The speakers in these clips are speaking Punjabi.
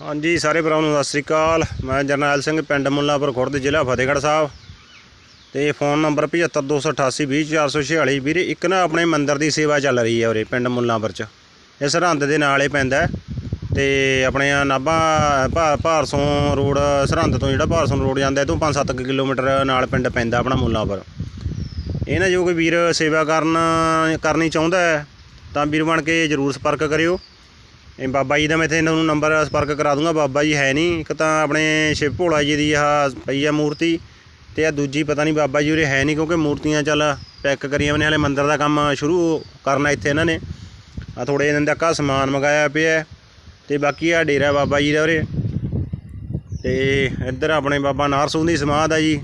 ਹਾਂਜੀ, ਸਾਰੇ ਭਰਾਵਾਂ ਨੂੰ ਸਤਿ ਸ੍ਰੀ ਅਕਾਲ। ਮੈਂ ਜਰਨੈਲ ਸਿੰਘ ਪਿੰਡ ਮੁੱਲਾਪੁਰ ਖੁਰਦ, ਜ਼ਿਲ੍ਹਾ ਫਤਿਹਗੜ੍ਹ ਸਾਹਿਬ। ਤੇ ਫੋਨ ਨੰਬਰ 7528820446 ਵੀਰੇ, ਇੱਕ ਨਾ ਆਪਣੇ ਮੰਦਿਰ ਦੀ ਸੇਵਾ ਚੱਲ ਰਹੀ ਹੈ ਉਰੇ, ਪਿੰਡ ਮੁੱਲਾਪੁਰ ਚ। ਇਹ ਸਰਹੰਦ ਦੇ ਨਾਲ ਹੀ ਪੈਂਦਾ ਹੈ। ਤੇ ਆਪਣੇ ਨਾਭਾ, ਭਾ- ਭਾਰਸੋਂ ਰੋਡ ਸਰਹੰਦ ਤੋਂ ਜਿਹੜਾ ਭਾਰਸੋਂ ਰੋਡ ਜਾਂਦਾ ਇਹ ਤੋਂ 5-7 ਕਿਲੋਮੀਟਰ ਨਾਲ ਪਿੰਡ ਪੈਂਦਾ ਆਪਣਾ ਮੁੱਲਾਪੁਰ। ਇਹ ਨਾ ਜੋ ਕੋਈ ਵੀਰ ਸੇਵਾ ਕਰਨ, ਕਰਨੀ ਚਾਹੁੰਦਾ ਹੈ, ਤਾਂ ਵੀਰ ਬਣ ਕੇ ਜਰੂਰ ਸੰਪਰਕ ਕਰਿਓ। ਇਹ ਬਾਬਾ ਜੀ ਦਾ ਮੈਂ ਇੱਥੇ ਤੁਹਾਨੂੰ ਨੰਬਰ ਸੰਪਰਕ ਕਰਾ ਦੂੰਗਾ, ਬਾਬਾ ਜੀ ਹੈ ਨਹੀਂ। ਇੱਕ ਤਾਂ ਆਪਣੇ ਸ਼ਿਵ ਭੋਲਾ ਜੀ ਦੀ ਆਹ ਪਈ ਆ ਮੂਰਤੀ ਤੇ ਆ ਦੂਜੀ ਪਤਾ ਨਹੀਂ ਬਾਬਾ ਜੀ ਉਰੇ ਹੈ ਨਹੀਂ ਕਿਉਂਕਿ ਮੂਰਤੀਆਂ ਚੱਲ ਪੈਕ ਕਰੀਆਂ ਨੇ, ਹਲੇ ਮੰਦਿਰ ਦਾ ਕੰਮ ਸ਼ੁਰੂ ਕਰਨਾ ਇੱਥੇ ਇਹਨਾਂ ਨੇ। ਆ ਥੋੜੇ ਦਿਨ ਤੱਕ ਆ ਸਮਾਨ ਮੰਗਾਇਆ ਪਿਆ ਹੈ। ਤੇ ਬਾਕੀ ਆ ਡੇਰਾ ਬਾਬਾ ਜੀ ਦਾ ਉਰੇ। ਤੇ ਇੱਧਰ ਆਪਣੇ ਬਾਬਾ ਨਾਰ ਦੀ ਸਮਾਧ ਆ ਜੀ।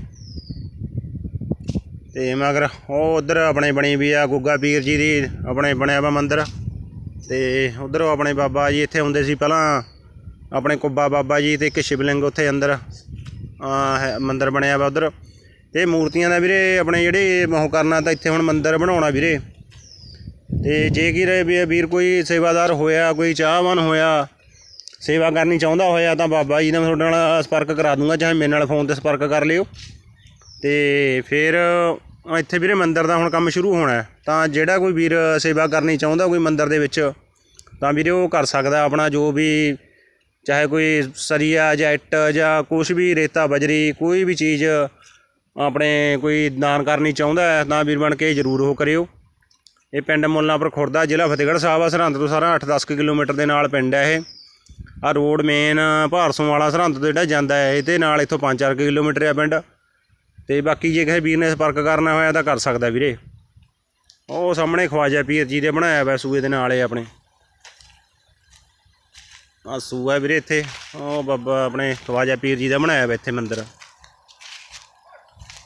ਤੇ ਮਗਰ ਉਹ ਉਧਰ ਆਪਣੇ ਬਣੀ ਵੀ ਆ ਗੁੱਗਾ ਪੀਰ ਜੀ ਦੀ, ਆਪਣੇ ਬਣਿਆ ਵਾ ਮੰਦਿਰ। ਤੇ ਉਧਰ ਆਪਣੇ ਬਾਬਾ ਜੀ ਇੱਥੇ ਹੁੰਦੇ ਸੀ ਪਹਿਲਾਂ। ਆਪਣੇ ਕੁੱਬਾ ਬਾਬਾ ਜੀ ਤੇ ਇੱਕ ਸ਼ਿਵਲਿੰਗ ਉੱਥੇ ਅੰਦਰ ਹੈ, ਮੰਦਿਰ ਬਣਿਆ ਵਾ ਉਧਰ। ਤੇ ਮੂਰਤੀਆਂ ਦਾ ਵੀਰੇ ਆਪਣੇ ਜਿਹੜੇ ਉਹ ਕਰਨਾ ਤਾਂ ਇੱਥੇ ਹੁਣ ਮੰਦਿਰ ਬਣਾਉਣਾ ਵੀਰੇ। ਤੇ ਜੇ ਕੀ ਰਹੇ ਵੀਰ ਕੋਈ ਸੇਵਾਦਾਰ ਹੋਇਆ, ਕੋਈ ਚਾਹਵਾਨ ਹੋਇਆ, ਸੇਵਾ ਕਰਨੀ ਚਾਹੁੰਦਾ ਹੋਇਆ ਤਾਂ ਬਾਬਾ ਜੀ ਨਾਲ ਤੁਹਾਡੇ ਨਾਲ ਸੰਪਰਕ ਕਰਾ ਦੂੰਗਾ, ਚਾਹੇ ਮੇਰੇ ਨਾਲ ਫੋਨ ਤੇ ਸੰਪਰਕ ਕਰ ਲਿਓ। ਤੇ ਫਿਰ ਇੱਥੇ ਵੀਰੇ ਮੰਦਿਰ ਦਾ ਹੁਣ ਕੰਮ ਸ਼ੁਰੂ ਹੋਣਾ ਤਾਂ ਜਿਹੜਾ ਕੋਈ ਵੀਰ ਸੇਵਾ ਕਰਨੀ ਚਾਹੁੰਦਾ ਕੋਈ ਮੰਦਿਰ ਦੇ ਵਿੱਚ ਤਾਂ ਵੀਰੇ ਉਹ ਕਰ ਸਕਦਾ ਆਪਣਾ ਜੋ ਵੀ ਚਾਹੇ ਕੋਈ ਸਰੀਆ ਜਾਂ ਇੱਟ ਜਾਂ ਕੁਝ ਵੀ ਰੇਤਾ ਬਜਰੀ ਕੋਈ ਵੀ ਚੀਜ਼ ਆਪਣੇ ਕੋਈ ਦਾਨ ਕਰਨੀ ਚਾਹੁੰਦਾ ਹੈ ਤਾਂ ਵੀਰ ਬਣ ਕੇ ਜ਼ਰੂਰ ਉਹ ਕਰਿਓ। ਇਹ ਪਿੰਡ ਮੁੱਲਾਂਪੁਰ ਖੁਰਦਾ ਜ਼ਿਲ੍ਹਾ ਫਤਿਹਗੜ੍ਹ ਸਾਹਿਬ ਆ, ਸਰਹੰਦ ਤੋਂ ਸਾਰਾ 8-10 ਕਿਲੋਮੀਟਰ ਦੇ ਨਾਲ ਪਿੰਡ ਹੈ ਇਹ। ਆ ਰੋਡ ਮੇਨ ਭਾਰਸੋਂ ਵਾਲਾ ਸਰਹੰਦ ਤੋਂ ਜਿਹੜਾ ਜਾਂਦਾ ਹੈ, ਇਹਦੇ ਨਾਲ ਇੱਥੋਂ 5-4 ਕਿਲੋਮੀਟਰ ਆ ਪਿੰਡ। ਤੇ ਬਾਕੀ ਜੇ ਕਿਸੇ ਵੀਰ ਨੇ ਸੰਪਰਕ ਕਰਨਾ ਹੋਇਆ ਤਾਂ ਕਰ ਸਕਦਾ ਵੀਰੇ। ਉਹ ਸਾਹਮਣੇ ਖਵਾਜਾ ਪੀਰ ਜੀ ਦੇ ਬਣਾਇਆ ਹੋਇਆ ਸੂਏ ਦੇ ਨਾਲ ਇਹ ਆਪਣੇ। ਆ ਸੂਆ ਵੀਰੇ ਇੱਥੇ। ਉਹ ਬਾਬਾ ਆਪਣੇ ਖਵਾਜਾ ਪੀਰ ਜੀ ਦਾ ਬਣਾਇਆ ਵਾ ਇੱਥੇ ਮੰਦਿਰ।